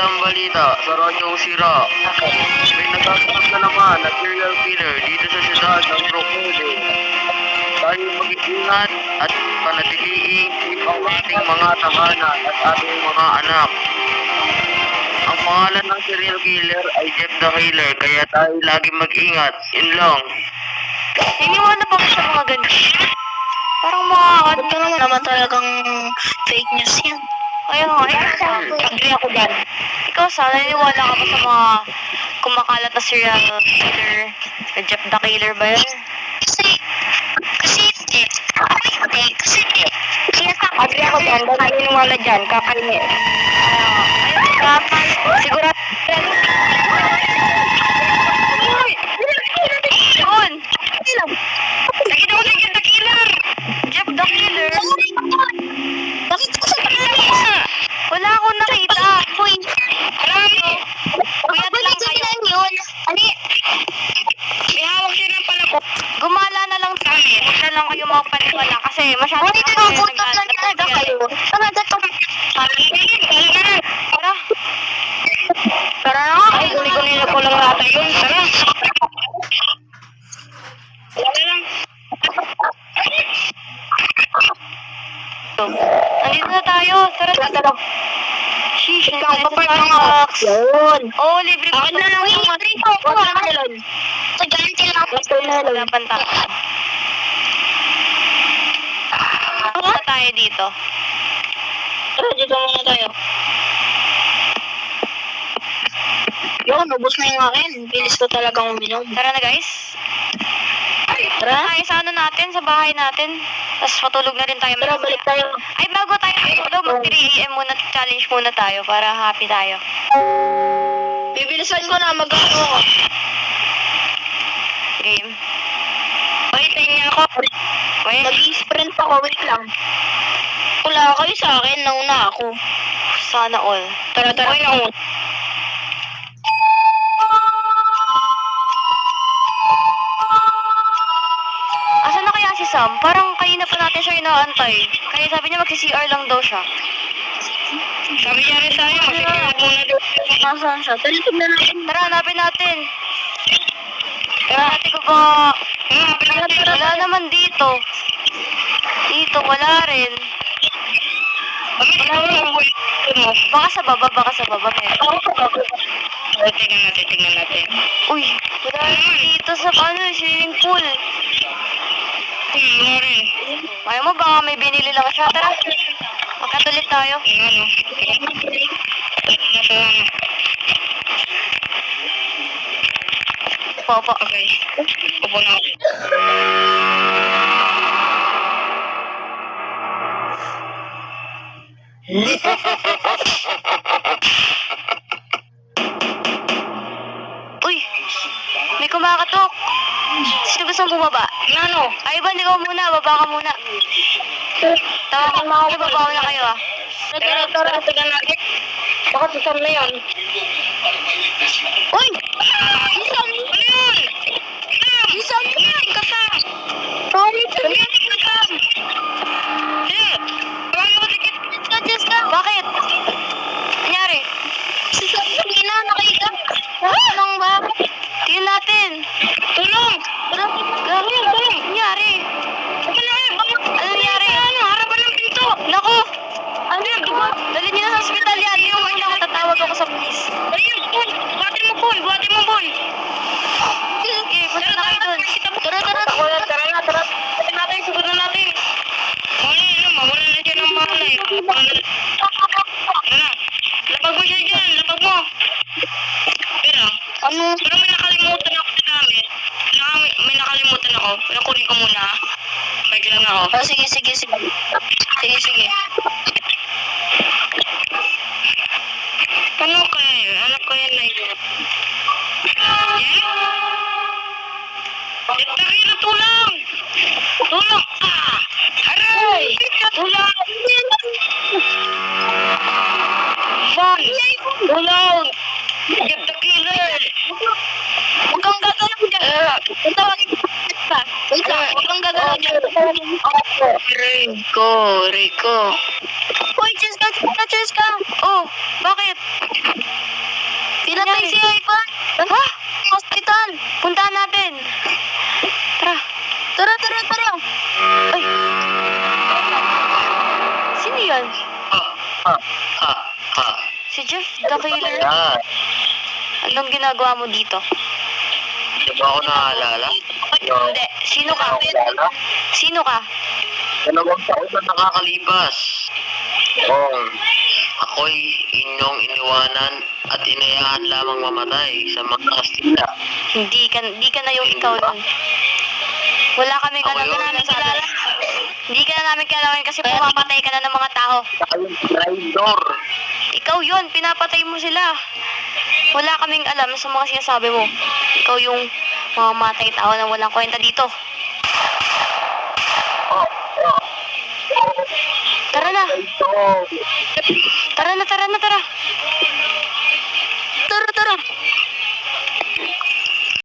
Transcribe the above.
magandang balita sa Radyong Sira. May nagaganap na naman na serial killer dito sa siyudad ng Brooklyn. Tayo mag-iingat at panatiliing ang ating mga tahanan at ating mga anak. Ang pangalan ng serial killer ay Jeff the Killer, kaya tayo lagi mag-ingat. Yun lang. Niniwala pa ko sa mga ganyan. Parang mga ano naman naman talagang fake news yan. Kaya nga, ikaw, agree ako dyan. Ikaw sa, naniniwala ka ba sa mga kumakalat na serial killer? Na Jeff the Killer ba yan? Kasi, kasi hindi. Hindi, kasi hindi. Kaya sa agree ako dyan, dahil naniniwala dyan, kakainin. Ayun, lang kayo magpaniwala kasi masyado Uy, tinugutom lang talaga kayo. Talaga to. Tara. Tara na. Ay, guli-guli ko lang natin yun. Tara. Wala lang. Nandito na tayo. Tara, tara. tara. Sheesh, Ikaw, nandito kapag tayo. mga Yun. Oo, libre ko. Akin na lang yung libre ko. Huwag na melon. Sa ganti lang. Wala panta. Punta tayo dito. Tara, dito muna tayo. Yun, ubos na yung akin. Bilis ko talagang uminom. Tara na guys. Tara. Tayo sa ano natin, sa bahay natin. Tapos matulog na rin tayo. Tara, mamaya. balik tayo. Ay, bago tayo matulog, mag 3 AM muna, challenge muna tayo para happy tayo. Bibilisan ko na, mag-ano ako. Game. Wait, niya ako. Wait, Mag-sprint ako, wait lang. Wala kayo sa akin, nauna ako. sana all. Tara, tara. Okay, nauna. Asan na kaya si Sam? Parang kanina pa natin siya inaantay. Kaya sabi niya magsi-CR lang daw siya. Sabi niya rin sa'yo, mag-sprint muna doon. Nasaan siya? Tara, tignan natin. Tara, hanapin natin. Tara, natin ko ba... Hanapin natin. Wala naman dito. Dito, wala rin. Wala mo. Baka sa baba, baka sa baba. meron. Tingnan natin, tingnan natin. Uy, wala rin dito sa ano, swimming pool. Tingnan rin. Ayaw mo, baka may binili lang siya. Tara, magkatulit tayo. Ano? Nasa ano? Opo, opo. Okay. Upo na ako. Uy, may kumakatok. Sino gusto mong bumaba? Ano? Ay, ba, ikaw muna. Baba ka muna. Tawag mo ako. Baba na kayo, ah. Tara, tara, tingnan natin. Baka susam na yun. Uy! Isam! Hey! Lapag mo siya dyan, lapag mo. Pero, ano? Pero may nakalimutan ako sa gamit. Naka, may, nakalimutan ako. Pero kunin ko muna. Bike lang ako. Oh, sige, sige, sige. Sige, sige. Ano kaya yun? Ano kaya na yun? Yeah? Takira, tulong! Tulong! Ah! Aray! Tulong! Tulong! Get the killer! Huwag kang gagalaw dyan! Tawagin ko pa. Wait lang, huwag kang gagalaw dyan. Rico, Rico. Uy, Cheska, Cheska, Cheska! Oh, bakit? Pinatay si Ivan. Ha? Hospital. Puntahan natin. Tara. Tara, tara, tara. Ay. Sino yan? Ha, ha, ha, ha. Si Jeff the Killer. Ayan. Anong ginagawa mo dito? Di ba ako naaalala? Hindi. Sino ka? Sino ka? Dalawang taon na nakakalipas. Kung ako'y inyong iniwanan at inayaan lamang mamatay sa mga Kastila. Hindi ka, hindi ka na yung ikaw nun. Wala kaming Ako alam yun. na namin kilala. Hindi ka na namin kilala kasi pumapatay ka na ng mga tao. Kayong traitor. Ikaw yun, pinapatay mo sila. Wala kaming alam sa mga sinasabi mo. Ikaw yung mga matay tao na walang kwenta dito. Tara na, tara na, tara na, tara. Tara, tara.